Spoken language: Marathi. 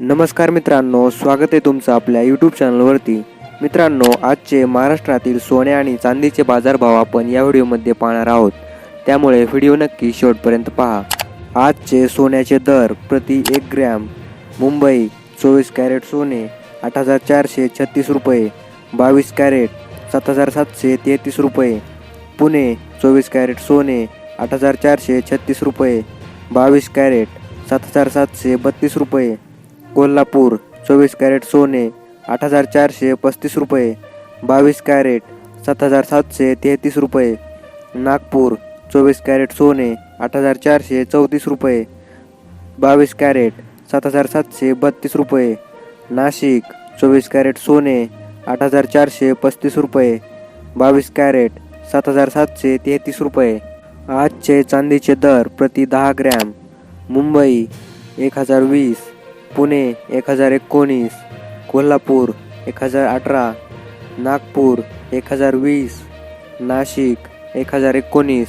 नमस्कार मित्रांनो स्वागत आहे तुमचं आपल्या यूट्यूब चॅनलवरती मित्रांनो आजचे महाराष्ट्रातील सोने आणि चांदीचे बाजारभाव आपण या व्हिडिओमध्ये पाहणार आहोत. त्यामुळे व्हिडिओ नक्की शेवटपर्यंत पहा. आजचे सोन्याचे दर प्रति एक ग्रॅम मुंबई चोवीस कॅरेट सोने आठ हजार चारशे छत्तीस रुपये बावीस कॅरेट सात हजार सातशे तेहतीस रुपये पुणे चोवीस कॅरेट सोने आठ हजार चारशे छत्तीस रुपये बावीस कॅरेट सात हजार सातशे बत्तीस रुपये कोल्हापूर चोवीस कॅरेट सोने आठ हजार चारशे पस्तीस रुपये बावीस कॅरेट सात हजार सातशे तेहतीस रुपये नागपूर चोवीस कॅरेट सोने आठ हजार चारशे चौतीस रुपये बावीस कॅरेट सात हजार सातशे बत्तीस रुपये नाशिक चोवीस कॅरेट सोने आठ हजार चारशे पस्तीस रुपये बावीस कॅरेट सात हजार सातशे तेहतीस रुपये. आजचे चांदीचे दर प्रति दहा ग्रॅम. मुंबई एक हजार वीस. पुणे एक हजार एकोणीस कोल्हापूर एक हजार अठरा नागपूर एक हजार वीस नाशिक एक हजार एकोणीस.